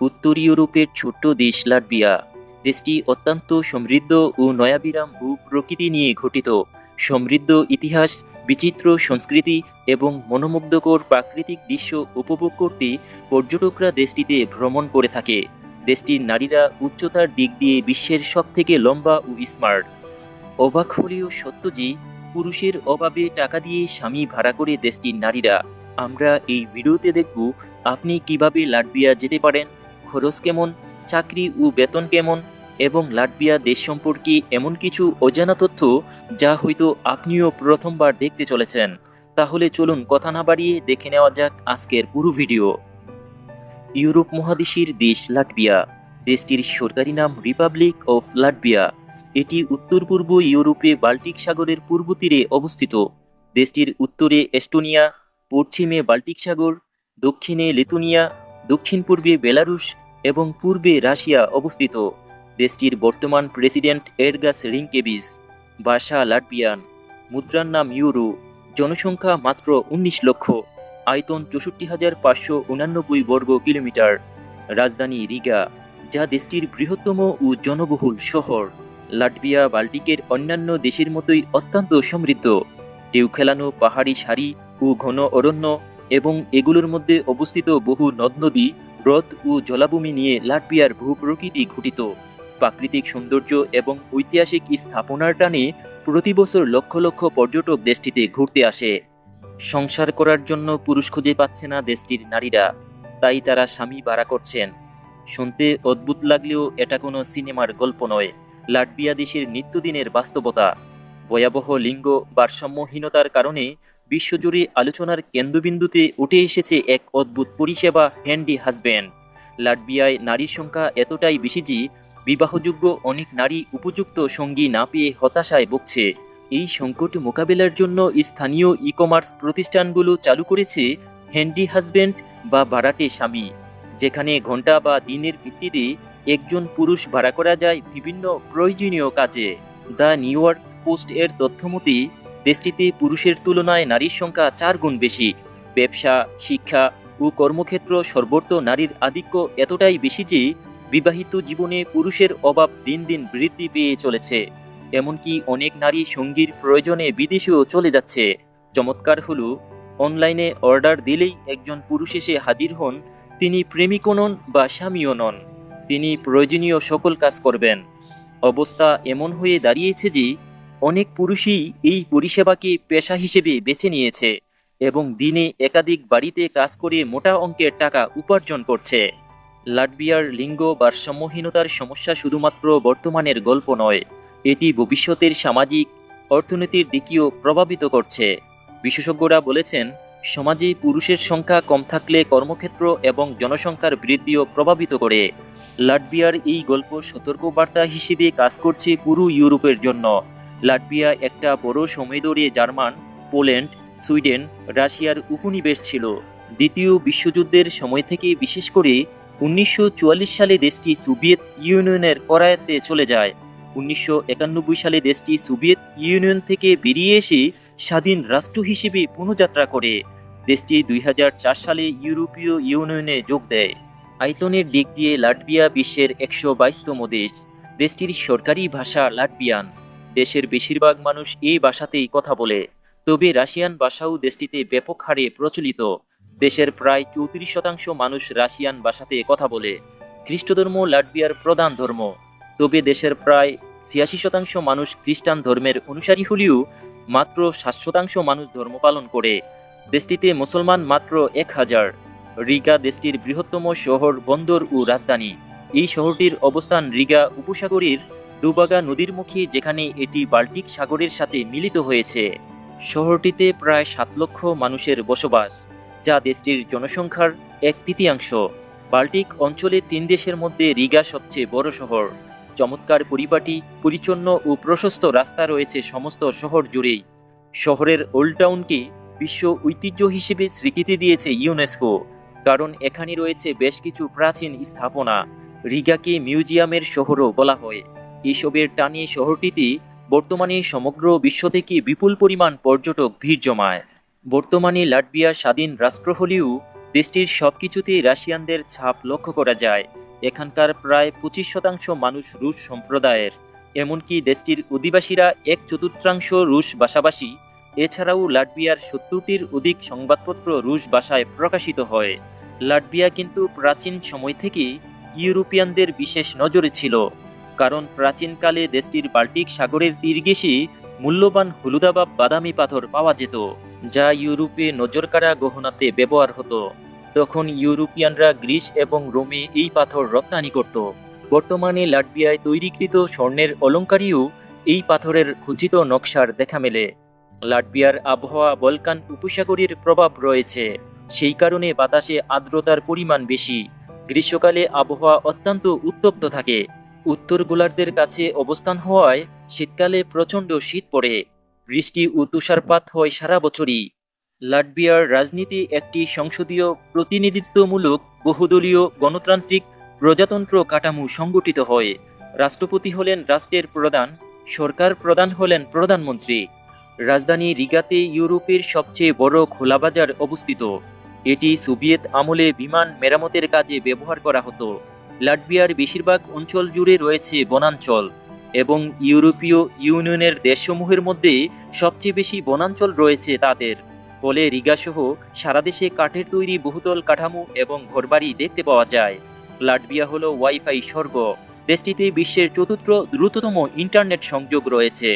উত্তর ইউরোপের ছোট্ট দেশ লাটভিয়া। দেশটি অত্যন্ত সমৃদ্ধ ও নয়াবিরাম ভূ প্রকৃতি নিয়ে গঠিত। সমৃদ্ধ ইতিহাস, বিচিত্র সংস্কৃতি এবং মনোমুগ্ধকর প্রাকৃতিক দৃশ্য উপভোগ করতে পর্যটকরা দেশটিতে ভ্রমণ করে থাকে। দেশটির নারীরা উচ্চতার দিক দিয়ে বিশ্বের সবথেকে লম্বা ও স্মার্ট। অবাক হলেও সত্য যে, পুরুষের অভাবে টাকা দিয়ে স্বামী ভাড়া করে দেশটির নারীরা। আমরা এই ভিডিওতে দেখব আপনি কীভাবে লাটভিয়া যেতে পারেন খরচ কেমন, চাকরি ও বেতন কেমন এবং লাটভিয়া দেশ সম্পর্কে এমন কিছু অজানা তথ্য যা হয়তো আপনিও প্রথমবার দেখতে চলেছেন। তাহলে চলুন কথা না বাড়িয়ে দেখে নেওয়া যাক আজকের পুরো ভিডিও। ইউরোপ মহাদেশের দেশ লাটভিয়া। দেশটির সরকারি নাম রিপাবলিক অফ লাটভিয়া। এটি উত্তর পূর্ব ইউরোপে বাল্টিক সাগরের পূর্ব তীরে অবস্থিত। দেশটির উত্তরে এস্টোনিয়া, পশ্চিমে বাল্টিক সাগর, দক্ষিণে লিথুনিয়া দক্ষিণ পূর্বে বেলারুশ এবং পূর্বে রাশিয়া অবস্থিত। দেশটির বর্তমান প্রেসিডেন্ট এডগাস রিংকেবিস ভাষা লাটভিয়ান। মুদ্রার নাম ইউরো। জনসংখ্যা মাত্র উনিশ লক্ষ। আয়তন চৌষট্টি হাজার পাঁচশো উনানব্বই বর্গ কিলোমিটার। রাজধানী রিগা, যা দেশটির বৃহত্তম ও জনবহুল শহর। লাটভিয়া বাল্টিকের অন্যান্য দেশের মতোই অত্যন্ত সমৃদ্ধ। ঢেউ খেলানো, পাহাড়ি সারি ও ঘন অরণ্য এবং এগুলোর মধ্যে অবস্থিত বহু নদ নদী, হ্রদ ও জলাভূমি নিয়ে লাটভিয়ার ভূপ্রকৃতি ঘটিত। প্রাকৃতিক সৌন্দর্য এবং ঐতিহাসিক স্থাপনার টানে প্রতি বছর লক্ষ লক্ষ পর্যটক দেশটিতে ঘুরতে আসে। সংসার করার জন্য পুরুষ খুঁজে পাচ্ছে না দেশটির নারীরা, তাই তারা স্বামী ভাড়া করছেন। শুনতে অদ্ভুত লাগলেও এটা কোনো সিনেমার গল্প নয়। লাটবিয়া দেশের নিত্যদিনের বাস্তবতা। ভয়াবহ লিঙ্গ ভারসাম্যহীনতার কারণে বিশ্বজুড়ে আলোচনার কেন্দ্রবিন্দুতে উঠে এসেছে এক অদ্ভুত পরিষেবা হ্যান্ডি হাজব্যান্ড লাটবিয়ায় নারীর সংখ্যা এতটাই বেশি যে, বিবাহযোগ্য অনেক নারী উপযুক্ত সঙ্গী না পেয়ে হতাশায় ভুগছে। এই সংকট মোকাবেলার জন্য স্থানীয় ই কমার্স প্রতিষ্ঠানগুলো চালু করেছে হ্যান্ডি হাজব্যান্ড বা ভাড়াটে স্বামী। যেখানে ঘণ্টা বা দিনের ভিত্তিতে একজন পুরুষ ভাড়া করা যায় বিভিন্ন প্রয়োজনীয় কাজে। দ্য নিউ ইয়র্ক পোস্ট এর তথ্যমতে দেশটিতে পুরুষের তুলনায় নারীর সংখ্যা চার গুণ বেশি। ব্যবসা, শিক্ষা ও কর্মক্ষেত্র সর্বত্র নারীর আধিক্য এতটাই বেশি যে বিবাহিত জীবনে পুরুষের অভাব দিন দিন বৃদ্ধি পেয়ে চলেছে। এমনকি অনেক নারী সঙ্গীর প্রয়োজনে বিদেশেও চলে যাচ্ছে। চমৎকার হলো, অনলাইনে অর্ডার দিলেই একজন পুরুষ এসে হাজির হন, তিনি প্রেমিকও নন বা স্বামীও নন। তিনি প্রয়োজনীয় সকল কাজ করবেন। অবস্থা এমন হয়ে দাঁড়িয়েছে যে অনেক পুরুষই এই পরিষেবাকে পেশা হিসেবে বেছে নিয়েছে এবং দিনে একাধিক বাড়িতে কাজ করে মোটা অঙ্কের টাকা উপার্জন করছে। লাটভিয়ার লিঙ্গ ভারসাম্যহীনতার সমস্যা শুধুমাত্র বর্তমানের গল্প নয়, এটি ভবিষ্যতের সামাজিক, অর্থনীতির দিকেও প্রভাবিত করছে। বিশেষজ্ঞরা বলেছেন, সমাজে পুরুষের সংখ্যা কম থাকলে কর্মক্ষেত্র এবং জনসংখ্যার বৃদ্ধিও প্রভাবিত করে। লাটভিয়ার এই গল্প সতর্কবার্তা হিসেবে কাজ করছে পুরো ইউরোপের জন্য। লাটভিয়া একটা বড় সময় ধরে জার্মান, পোল্যান্ড, সুইডেন, রাশিয়ার উপনিবেশ ছিল। দ্বিতীয় বিশ্বযুদ্ধের সময় থেকে বিশেষ করে উনিশশো চুয়াল্লিশ সালে দেশটি সোভিয়েত ইউনিয়নের করায়ত্তে চলে যায়। উনিশশো একানব্বই সালে দেশটি সোভিয়েত ইউনিয়ন থেকে বেরিয়ে এসে স্বাধীন রাষ্ট্র হিসেবে পুনঃযাত্রা করে। দেশটি দুই হাজার চার সালে ইউরোপীয় ইউনিয়নে যোগ দেয়। আয়তনের দিক দিয়ে লাটভিয়া বিশ্বের একশো বাইশতম দেশ। দেশটির সরকারি ভাষা লাটভিয়ান। দেশের বেশিরভাগ মানুষ এই ভাষাতেই কথা বলে। তবে রাশিয়ান ভাষাও দেশটিতে ব্যাপক হারে প্রচলিত। দেশের প্রায় চৌত্রিশ শতাংশ মানুষ রাশিয়ান ভাষাতে কথা বলে। খ্রিস্টধর্ম লাটভিয়ার প্রধান ধর্ম। তবে দেশের প্রায় ছিয়াশি শতাংশ মানুষ খ্রিস্টান ধর্মের অনুসারী হলেও মাত্র সাত শতাংশ মানুষ ধর্ম পালন করে। দেশটিতে মুসলমান মাত্র এক হাজার। রিগা দেশটির বৃহত্তম শহর বন্দর ও রাজধানী। এই শহরটির অবস্থান রিগা উপসাগরের দুবাগা নদীর মুখে যেখানে এটি বাল্টিক সাগরের সাথে মিলিত হয়েছে, শহরটিতে প্রায় সাত লক্ষ মানুষের বসবাস, যা দেশটির জনসংখ্যার এক তৃতীয়াংশ। বাল্টিক অঞ্চলে তিন দেশের মধ্যে রিগা সবচেয়ে বড় শহর। চমৎকার পরিপাটি, পরিচ্ছন্ন ও প্রশস্ত রাস্তা রয়েছে সমস্ত শহর জুড়েই। শহরের ওল্ড টাউনকে বিশ্ব ঐতিহ্য হিসেবে স্বীকৃতি দিয়েছে ইউনেস্কো, কারণ এখানে রয়েছে বেশ কিছু প্রাচীন স্থাপনা। রিগাকে মিউজিয়ামের শহরও বলা হয়। এসবের টানে শহরটিতে বর্তমানে সমগ্র বিশ্ব থেকে বিপুল পরিমাণ পর্যটক ভিড় জমায়। বর্তমানে লাটভিয়া স্বাধীন রাষ্ট্র হলেও দেশটির সবকিছুতেই রাশিয়ানদের ছাপ লক্ষ্য করা যায়। এখানকার প্রায় পঁচিশ শতাংশ মানুষ রুশ সম্প্রদায়ের। এমনকি দেশটির অধিবাসীরা এক চতুর্থাংশ রুশ ভাষাভাষী। এছাড়াও লাটভিয়ার সত্তরটির অধিক সংবাদপত্র রুশ ভাষায় প্রকাশিত হয়। লাটভিয়া কিন্তু প্রাচীন সময় থেকেই ইউরোপিয়ানদের বিশেষ নজরে ছিল। কারণ প্রাচীনকালে দেশটির বাল্টিক সাগরের তীর ঘেঁষে মূল্যবান হলুদা বা বাদামি পাথর পাওয়া যেত, যা ইউরোপে নজরকাড়া গহনাতে ব্যবহার হতো। তখন ইউরোপিয়ানরা গ্রিস এবং রোমে এই পাথর রপ্তানি করত। বর্তমানে লাটভিয়ায় তৈরিকৃত স্বর্ণের অলঙ্কারীও এই পাথরের খচিত নকশার দেখা মেলে। লাটভিয়ার আবহাওয়া বলকান উপসাগরের প্রভাব রয়েছে, সেই কারণে বাতাসে আর্দ্রতার পরিমাণ বেশি। গ্রীষ্মকালে আবহাওয়া অত্যন্ত উত্তপ্ত থাকে উত্তর গোলার্ধের কাছে অবস্থান হওয়ায় শীতকালে প্রচণ্ড শীত পড়ে। বৃষ্টি ও তুষারপাত হয় সারা বছরই। লাটভিয়ার রাজনীতি একটি সংসদীয় প্রতিনিধিত্বমূলক বহুদলীয় গণতান্ত্রিক প্রজাতন্ত্র কাঠামো সংগঠিত হয়। রাষ্ট্রপতি হলেন রাষ্ট্রের প্রধান, সরকার প্রধান হলেন প্রধানমন্ত্রী। রাজধানী রিগাতে ইউরোপের সবচেয়ে বড় খোলা বাজার অবস্থিত। এটি সোভিয়েত আমলে বিমান মেরামতের কাজে ব্যবহার করা হতো। লাটভিয়ার বেশিরভাগ অঞ্চল জুড়ে রয়েছে বনাঞ্চল এবং ইউরোপীয় ইউনিয়নের দেশসমূহের মধ্যে সবচেয়ে বেশি বনাঞ্চল রয়েছে তাদের। ফলে রিগাসহ সারা দেশে কাঠের তৈরি বহুতল কাঠামো এবং ঘরবাড়ি দেখতে পাওয়া যায়। লাটভিয়া হলো ওয়াইফাই স্বর্গ। দেশটিতে বিশ্বের চতুর্থ দ্রুততম ইন্টারনেট সংযোগ রয়েছে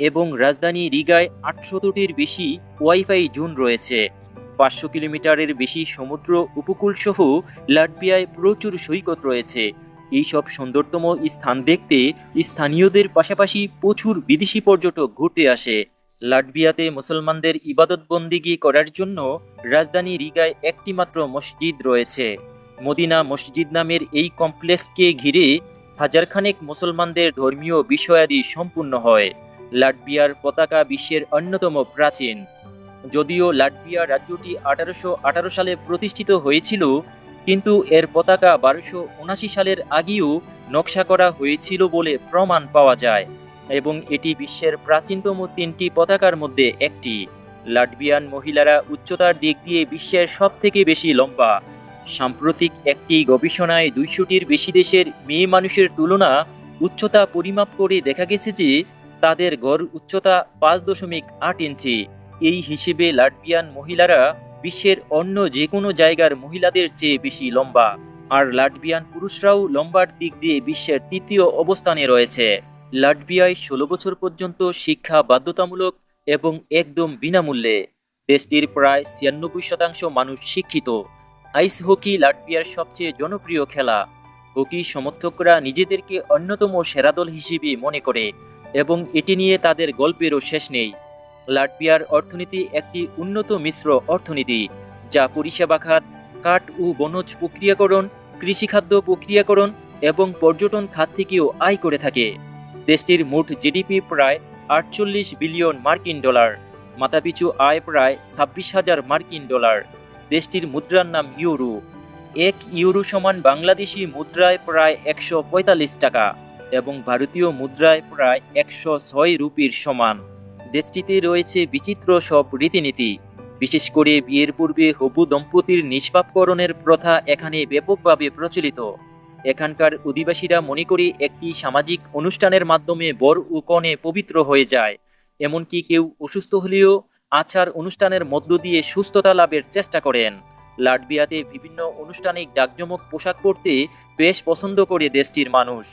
এবং রাজধানী রিগায় আটশতটির বেশি ওয়াইফাই জোন রয়েছে। পাঁচশো কিলোমিটারের বেশি সমুদ্র উপকূল সহ লাটভিয়ায় প্রচুর সৈকত রয়েছে। এইসব সুন্দরতম স্থান দেখতে স্থানীয়দের পাশাপাশি প্রচুর বিদেশি পর্যটক ঘুরতে আসে। লাটভিয়াতে মুসলমানদের ইবাদত বন্দিগি করার জন্য রাজধানী রিগায় একটি মাত্র মসজিদ রয়েছে। মদিনা মসজিদ নামের এই কমপ্লেক্সকে ঘিরে হাজারখানেক মুসলমানদের ধর্মীয় বিষয়াদি সম্পূর্ণ হয়। লাটভিয়ার পতাকা বিশ্বের অন্যতম প্রাচীন। যদিও লাটভিয়া রাজ্যটি আঠারোশো আঠারো সালে প্রতিষ্ঠিত হয়েছিল, কিন্তু এর পতাকা বারোশো সালের আগেও নকশা করা হয়েছিল বলে প্রমাণ পাওয়া যায়, এবং এটি বিশ্বের প্রাচীনতম তিনটি পতাকার মধ্যে একটি। লাটভিয়ান মহিলারা উচ্চতার দিক দিয়ে বিশ্বের সব থেকে বেশি লম্বা। সাম্প্রতিক একটি গবেষণায় দুইশোটির বেশি দেশের মেয়ে মানুষের তুলনা উচ্চতা পরিমাপ করে দেখা গেছে যে তাদের গড় উচ্চতা পাঁচ দশমিক আট ইঞ্চি। এই হিসেবে লাটভিয়ান মহিলারা বিশ্বের অন্য যে কোনো জায়গার মহিলাদের চেয়ে বেশি লম্বা, আর লাটভিয়ান পুরুষরাও লম্বার দিক দিয়ে বিশ্বের তৃতীয় অবস্থানে রয়েছে। লাটভিয়ায় ষোলো বছর পর্যন্ত শিক্ষা বাধ্যতামূলক এবং একদম বিনামূল্যে। দেশটির প্রায় ছিয়ানব্বই শতাংশ মানুষ শিক্ষিত। আইস হকি লাটভিয়ার সবচেয়ে জনপ্রিয় খেলা। হকি সমর্থকরা নিজেদেরকে অন্যতম সেরা দল হিসেবে মনে করে, এবং এটি নিয়ে তাদের গল্পেরও শেষ নেই। লাটভিয়ার অর্থনীতি একটি উন্নত মিশ্র অর্থনীতি, যা পরিষেবা খাত কাঠ ও বনজ প্রক্রিয়াকরণ, কৃষিখাদ্য প্রক্রিয়াকরণ এবং পর্যটন খাত থেকেও আয় করে থাকে। দেশটির মোট জিডিপি প্রায় আটচল্লিশ বিলিয়ন মার্কিন ডলার, মাথাপিছু আয় প্রায় ছাব্বিশ হাজার মার্কিন ডলার। দেশটির মুদ্রার নাম ইউরো। এক ইউরো সমান বাংলাদেশি মুদ্রায় প্রায় একশো পঁয়তাল্লিশ টাকা এবং ভারতীয় মুদ্রায় প্রায় একশো ছয় রুপির সমান। দেশটিতে রয়েছে বিচিত্র সব রীতিনীতি। বিশেষ করে বিয়ের পূর্বে হবু দম্পতির নিষ্পাপকরণের প্রথা এখানে ব্যাপকভাবে প্রচলিত। এখানকার অধিবাসীরা মনে করে একটি সামাজিক অনুষ্ঠানের মাধ্যমে বর ও কনে পবিত্র হয়ে যায়। এমনকি কেউ অসুস্থ হলেও আচার অনুষ্ঠানের মধ্য দিয়ে সুস্থতা লাভের চেষ্টা করেন। লাটবিয়াতে বিভিন্ন আনুষ্ঠানিক জাঁকজমক পোশাক পরতে বেশ পছন্দ করে দেশটির মানুষ।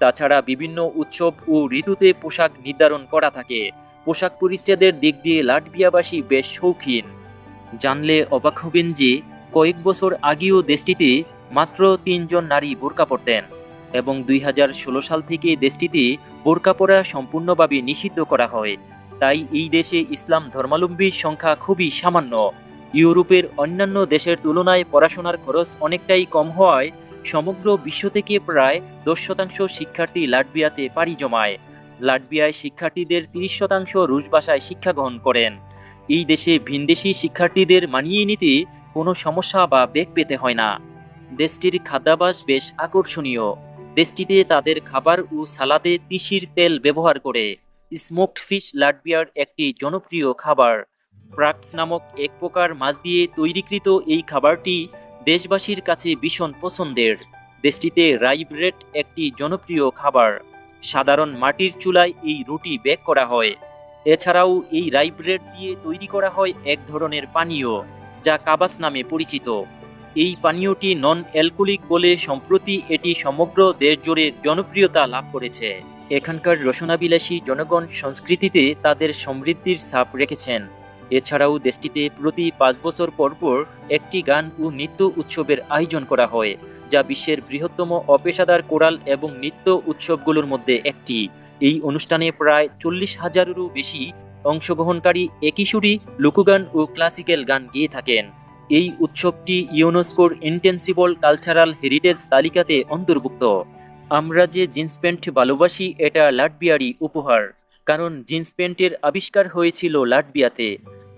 তাছাড়া বিভিন্ন উৎসব ও ঋতুতে পোশাক নির্ধারণ করা থাকে। পোশাক পরিচ্ছেদের দিক দিয়ে লাটভিয়াবাসী বেশ শৌখিন। জানলে অবাক হবেন যে, কয়েক বছর আগেও দেশটিতে মাত্র তিনজন নারী বোরকা পরতেন এবং দুই হাজার ষোলো সাল থেকে দেশটিতে বোরকা পরা সম্পূর্ণভাবে নিষিদ্ধ করা হয়। তাই এই দেশে ইসলাম ধর্মাবলম্বীর সংখ্যা খুবই সামান্য। ইউরোপের অন্যান্য দেশের তুলনায় পড়াশোনার খরচ অনেকটাই কম হওয়ায় সমগ্র বিশ্ব থেকে প্রায় দশ শতাংশ শিক্ষার্থী লাটভিয়াতে পাড়ি জমায়। লাটভিয়ায় শিক্ষার্থীদের তিরিশ শতাংশ রুশ ভাষায় শিক্ষা গ্রহণ করেন। এই দেশে ভিনদেশি শিক্ষার্থীদের মানিয়ে নিতে কোনো সমস্যা বা বেগ পেতে হয় না। দেশটির খাদ্যাভাস বেশ আকর্ষণীয়। দেশটিতে তাদের খাবার ও সালাদে তিসির তেল ব্যবহার করে। স্মোকড ফিশ লাটভিয়ার একটি জনপ্রিয় খাবার। প্রাক্স নামক এক প্রকার মাছ দিয়ে তৈরিকৃত এই খাবারটি দেশবাসীর কাছে ভীষণ পছন্দের। দেশটিতে রাই ব্রেড একটি জনপ্রিয় খাবার। সাধারণ মাটির চুলায় এই রুটি বেক করা হয়। এছাড়াও এই রাই ব্রেড দিয়ে তৈরি করা হয় এক ধরনের পানীয়, যা কাবাস নামে পরিচিত। এই পানীয়টি নন অ্যালকোহলিক বলে সম্প্রতি এটি সমগ্র দেশ জুড়ে জনপ্রিয়তা লাভ করেছে। এখানকার রসনাবিলাসী জনগণ সংস্কৃতিতে তাদের সমৃদ্ধির ছাপ রেখেছেন। এছাড়াও দেশটিতে প্রতি পাঁচ বছর পর পর একটি গান ও নৃত্য উৎসবের আয়োজন করা হয়, যা বিশ্বের বৃহত্তম অপেশাদার কোরাল এবং নৃত্য উৎসবগুলোর মধ্যে একটি। এই অনুষ্ঠানে প্রায় চল্লিশ হাজারেরও বেশি অংশগ্রহণকারী একই সুরই লোকগান ও ক্লাসিক্যাল গান গেয়ে থাকেন। এই উৎসবটি ইউনেস্কোর ইন্টেন্সিবল কালচারাল হেরিটেজ তালিকাতে অন্তর্ভুক্ত। আমরা যে জিন্স প্যান্ট ভালোবাসি, এটা লাটবিয়ারই উপহার, কারণ জিন্স প্যান্টের আবিষ্কার হয়েছিল লাটবিয়াতে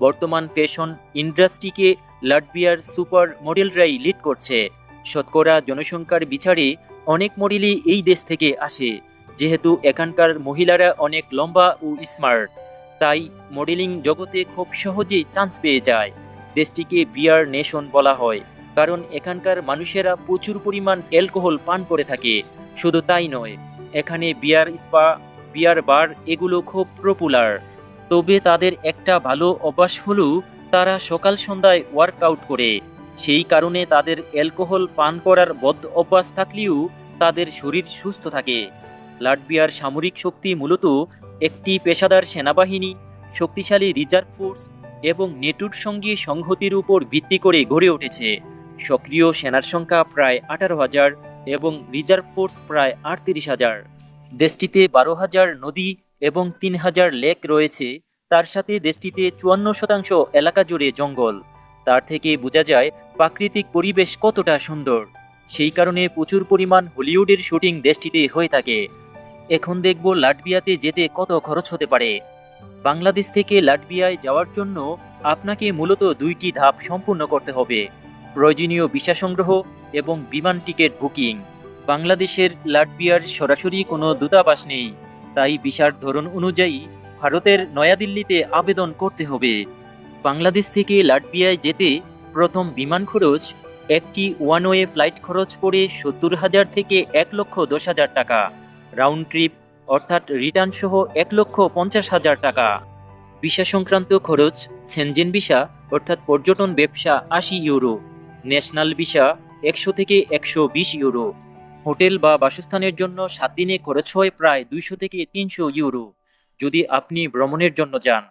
বর্তমান ফ্যাশন ইন্ডাস্ট্রিকে লাটবিয়ার সুপার মডেলরাই লিড করছে। শতকরা জনসংখ্যার বিচারে অনেক মডেলই এই দেশ থেকে আসে, যেহেতু এখানকার মহিলারা অনেক লম্বা ও স্মার্ট তাই মডেলিং জগতে খুব সহজেই চান্স পেয়ে যায়। দেশটিকে বিয়ার নেশন বলা হয়, কারণ এখানকার মানুষেরা প্রচুর পরিমাণ অ্যালকোহল পান করে থাকে। শুধু তাই নয়, এখানে বিয়ার স্পা বিয়ার বার এগুলো খুব পপুলার তবে তাদের একটা ভালো অভ্যাস হলো তারা সকাল সন্ধ্যায় ওয়ার্কআউট করে। সেই কারণে তাদের অ্যালকোহল পান করার বদ্ধ অভ্যাস থাকলেও তাদের শরীর সুস্থ থাকে। লাটবিয়ার সামরিক শক্তি মূলত একটি পেশাদার সেনাবাহিনী, শক্তিশালী রিজার্ভ ফোর্স এবং নেটুর সঙ্গে সংহতির উপর ভিত্তি করে গড়ে উঠেছে। সক্রিয় সেনার সংখ্যা প্রায় আঠারো হাজার এবং রিজার্ভ ফোর্স প্রায় আটত্রিশ হাজার। দেশটিতে বারো হাজার নদী এবং তিন হাজার লেক রয়েছে, তার সাথে দেশটিতে চুয়ান্ন শতাংশ এলাকা জুড়ে জঙ্গল। তার থেকে বোঝা যায় প্রাকৃতিক পরিবেশ কতটা সুন্দর। সেই কারণে প্রচুর পরিমাণ হলিউডের শুটিং দেশটিতে হয়ে থাকে। এখন দেখব লাটবিয়াতে যেতে কত খরচ হতে পারে। বাংলাদেশ থেকে লাটবিয়ায় যাওয়ার জন্য আপনাকে মূলত দুইটি ধাপ সম্পূর্ণ করতে হবে। প্রয়োজনীয় ভিসা সংগ্রহ এবং বিমান টিকিট বুকিং। বাংলাদেশের লাটবিয়ার সরাসরি কোনো দূতাবাস নেই। তাই ভিসার ধরন অনুযায়ী ভারতের নয়াদিল্লিতে আবেদন করতে হবে। বাংলাদেশ থেকে লাটবিয়ায় যেতে প্রথম বিমান খরচ, একটি ওয়ান ওয়ে ফ্লাইট খরচ পড়ে সত্তর হাজার থেকে এক লক্ষ দশ হাজার টাকা। রাউন্ড ট্রিপ, অর্থাৎ রিটার্ন সহ এক লক্ষ পঞ্চাশ হাজার টাকা। ভিসা সংক্রান্ত খরচ, সেনজেন ভিসা, অর্থাৎ পর্যটন ব্যবসা আশি ইউরো। ন্যাশনাল ভিসা একশো থেকে একশো বিশ ইউরো। হোটেল বা বাসস্থানের জন্য সাত দিনে খরচ হয় প্রায় দুইশো থেকে তিনশো ইউরো, যদি আপনি ভ্রমণের জন্য যান।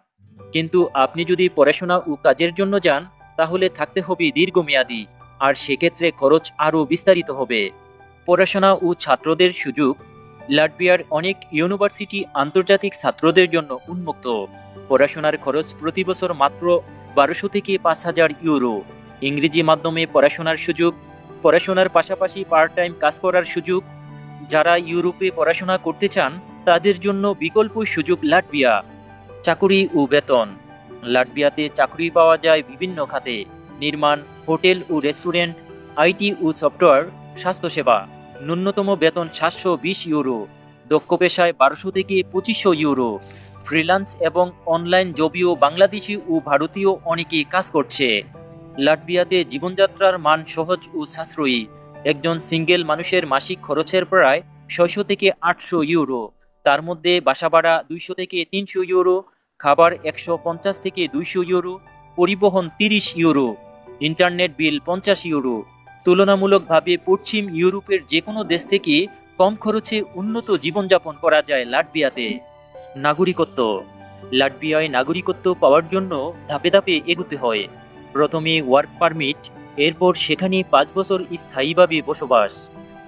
কিন্তু আপনি যদি পড়াশোনা ও কাজের জন্য যান, তাহলে থাকতে হবে দীর্ঘমেয়াদী, আর সেক্ষেত্রে খরচ আরও বিস্তারিত হবে। পড়াশোনা ও ছাত্রদের সুযোগ, লাটভিয়ার অনেক ইউনিভার্সিটি আন্তর্জাতিক ছাত্রদের জন্য উন্মুক্ত। পড়াশোনার খরচ প্রতি বছর মাত্র বারোশো থেকে পাঁচ হাজার ইউরো। ইংরেজি মাধ্যমে পড়াশোনার সুযোগ পড়াশোনার পাশাপাশি পার্ট টাইম কাজ করার সুযোগ। যারা ইউরোপে পড়াশোনা করতে চান, তাদের জন্য বিকল্প সুযোগ লাটভিয়া। চাকুরি ও বেতন। লাটভিয়াতে চাকরি পাওয়া যায় বিভিন্ন খাতে। নির্মাণ, হোটেল ও রেস্টুরেন্ট আইটি ও সফটওয়্যার, স্বাস্থ্যসেবা। ন্যূনতম বেতন সাতশো বিশ ইউরো। দক্ষ পেশায় বারোশো থেকে পঁচিশশো ইউরো। ফ্রিল্যান্স এবং অনলাইন জবিও বাংলাদেশি ও ভারতীয় অনেকে কাজ করছে। লাটভিয়াতে জীবনযাত্রার মান সহজ ও সাশ্রয়ী। একজন সিঙ্গেল মানুষের মাসিক খরচের প্রায় ছয়শো থেকে আটশো ইউরো। তার মধ্যে বাসা ভাড়া দুইশো থেকে তিনশো ইউরো, খাবার একশো পঞ্চাশ থেকে দুইশো ইউরো, পরিবহন তিরিশ ইউরো, ইন্টারনেট বিল পঞ্চাশ ইউরো। তুলনামূলকভাবে পশ্চিম ইউরোপের যে কোনো দেশ থেকে কম খরচে উন্নত জীবনযাপন করা যায় লাটভিয়াতে। নাগরিকত্ব। লাটভিয়ায় নাগরিকত্ব পাওয়ার জন্য ধাপে ধাপে এগুতে হয়। প্রথমে ওয়ার্ক পারমিট এরপর সেখানে পাঁচ বছর স্থায়ীভাবে বসবাস।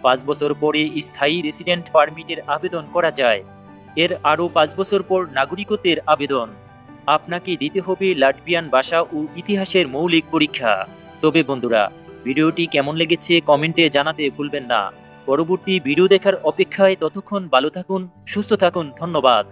পাঁচ বছর পরে স্থায়ী রেসিডেন্ট পারমিটের আবেদন করা যায়। এর আরও পাঁচ বছর পর নাগরিকত্বের আবেদন। আপনাকে দিতে হবে লাটভিয়ান ভাষা ও ইতিহাসের মৌলিক পরীক্ষা। তবে বন্ধুরা, ভিডিওটি কেমন লেগেছে কমেন্টে জানাতে ভুলবেন না। পরবর্তী ভিডিও দেখার অপেক্ষায় ততক্ষণ ভালো থাকুন, সুস্থ থাকুন, ধন্যবাদ।